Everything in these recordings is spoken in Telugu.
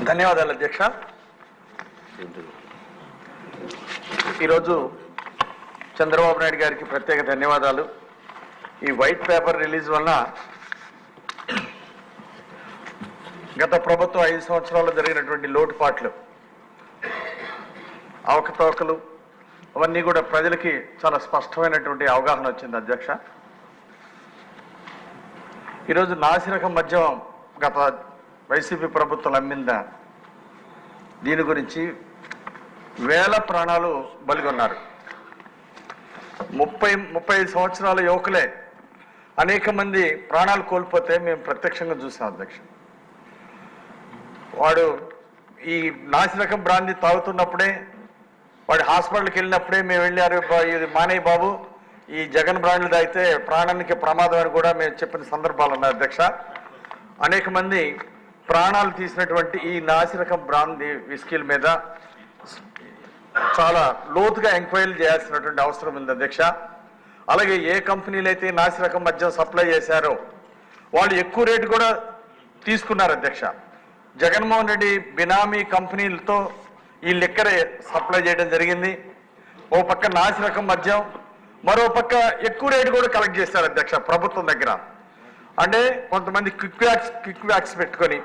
ధన్యవాదాలు అధ్యక్ష. ఈరోజు చంద్రబాబు నాయుడు గారికి ప్రత్యేక ధన్యవాదాలు. ఈ వైట్ పేపర్ రిలీజ్ వలన గత ప్రభుత్వం ఐదు సంవత్సరాల్లో జరిగినటువంటి లోటుపాట్లు అవకతవకలు అవన్నీ కూడా ప్రజలకి చాలా స్పష్టమైనటువంటి అవగాహన వచ్చింది అధ్యక్ష. ఈరోజు నాసిరకం మద్యం గత వైసీపీ ప్రభుత్వం అమ్మిందా దీని గురించి వేల ప్రాణాలు బలిగొన్నారు. ముప్పై ముప్పై సంవత్సరాల యువకులే అనేక మంది ప్రాణాలు కోల్పోతే మేము ప్రత్యక్షంగా చూసాం అధ్యక్ష. వాడు ఈ నాసిరకం బ్రాంది తాగుతున్నప్పుడే వాడు హాస్పిటల్కి వెళ్ళినప్పుడే మేము వెళ్ళారు ఇది మానయ్య బాబు ఈ జగన్ బ్రాండ్లు తాగితే ప్రాణానికి ప్రమాదం అని కూడా మేము చెప్పిన సందర్భాలు ఉన్నాయి అధ్యక్ష. అనేక మంది ప్రాణాలు తీసినటువంటి ఈ నాసిరకం బ్రాండ్ విస్కీల మీద చాలా లోతుగా ఎంక్వైరీ చేయాల్సినటువంటి అవసరం ఉంది అధ్యక్ష. అలాగే ఏ కంపెనీలు అయితే నాసిరకం మద్యం సప్లై చేశారో వాళ్ళు ఎక్కువ రేటు కూడా తీసుకున్నారు అధ్యక్ష. జగన్మోహన్ రెడ్డి బినామీ కంపెనీలతో ఈ లిక్కర్ సప్లై చేయడం జరిగింది. ఓ పక్క నాసిరకం మద్యం మరో పక్క ఎక్కువ రేటు కూడా కలెక్ట్ చేశారు అధ్యక్ష ప్రభుత్వం దగ్గర. అంటే కొంతమంది క్విక్ వ్యాక్స్ క్విక్ వ్యాక్స్ పెట్టుకొని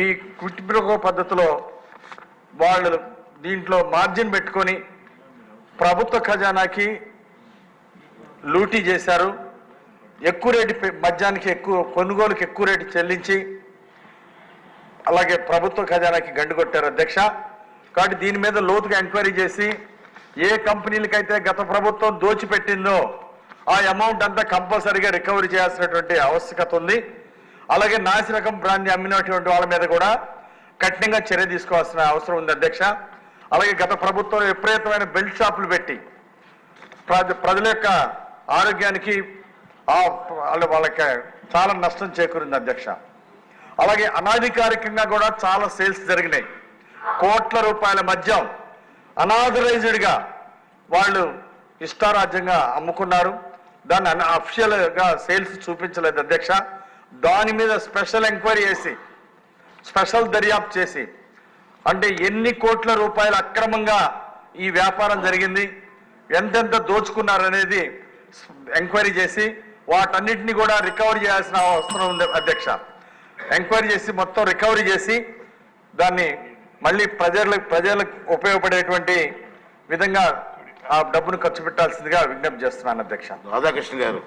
ఈ క్విట్ బ్రోకో పద్ధతిలో వాళ్ళు దీంట్లో మార్జిన్ పెట్టుకొని ప్రభుత్వ ఖజానాకి లూటీ చేశారు. ఎక్కువ రేటు మద్యానికి ఎక్కువ కొనుగోలుకి ఎక్కువ రేటు చెల్లించి అలాగే ప్రభుత్వ ఖజానాకి గండు కొట్టారు అధ్యక్ష. కాబట్టి దీని మీద లోతుగా ఎంక్వైరీ చేసి ఏ కంపెనీలకైతే గత ప్రభుత్వం దోచిపెట్టిందో ఆ అమౌంట్ అంతా కంపల్సరీగా రికవరీ చేయాల్సినటువంటి ఆవశ్యకత ఉంది. అలాగే నాసిరకం బ్రాండ్ అమ్మినటువంటి వాళ్ళ మీద కూడా కఠినంగా చర్య తీసుకోవాల్సిన అవసరం ఉంది అధ్యక్ష. అలాగే గత ప్రభుత్వం విపరీతమైన బెల్ట్ షాపులు పెట్టి ప్రజల యొక్క ఆరోగ్యానికి వాళ్ళ వాళ్ళకి చాలా నష్టం చేకూరింది అధ్యక్ష. అలాగే అనాధికారికంగా కూడా చాలా సేల్స్ జరిగినాయి. కోట్ల రూపాయల మద్యం అనాథరైజ్డ్గా వాళ్ళు ఇష్టారాజ్యంగా అమ్ముకున్నారు. దాన్ని అఫిషియల్ అఫిషియల్గా సేల్స్ చూపించలేదు అధ్యక్ష. దాని మీద స్పెషల్ ఎంక్వైరీ చేసి స్పెషల్ దర్యాప్తు చేసి అంటే ఎన్ని కోట్ల రూపాయలు అక్రమంగా ఈ వ్యాపారం జరిగింది ఎంతెంత దోచుకున్నారనేది ఎంక్వైరీ చేసి వాటన్నిటిని కూడా రికవరీ చేయాల్సిన అవసరం ఉంది అధ్యక్ష. ఎంక్వైరీ చేసి మొత్తం రికవరీ చేసి దాన్ని మళ్ళీ ప్రజలకు ప్రజలకు ఉపయోగపడేటువంటి విధంగా ఆ డబ్బును ఖర్చు పెట్టాల్సిందిగా విజ్ఞప్తి చేస్తున్నాను అధ్యక్ష. రాధాకృష్ణ గారు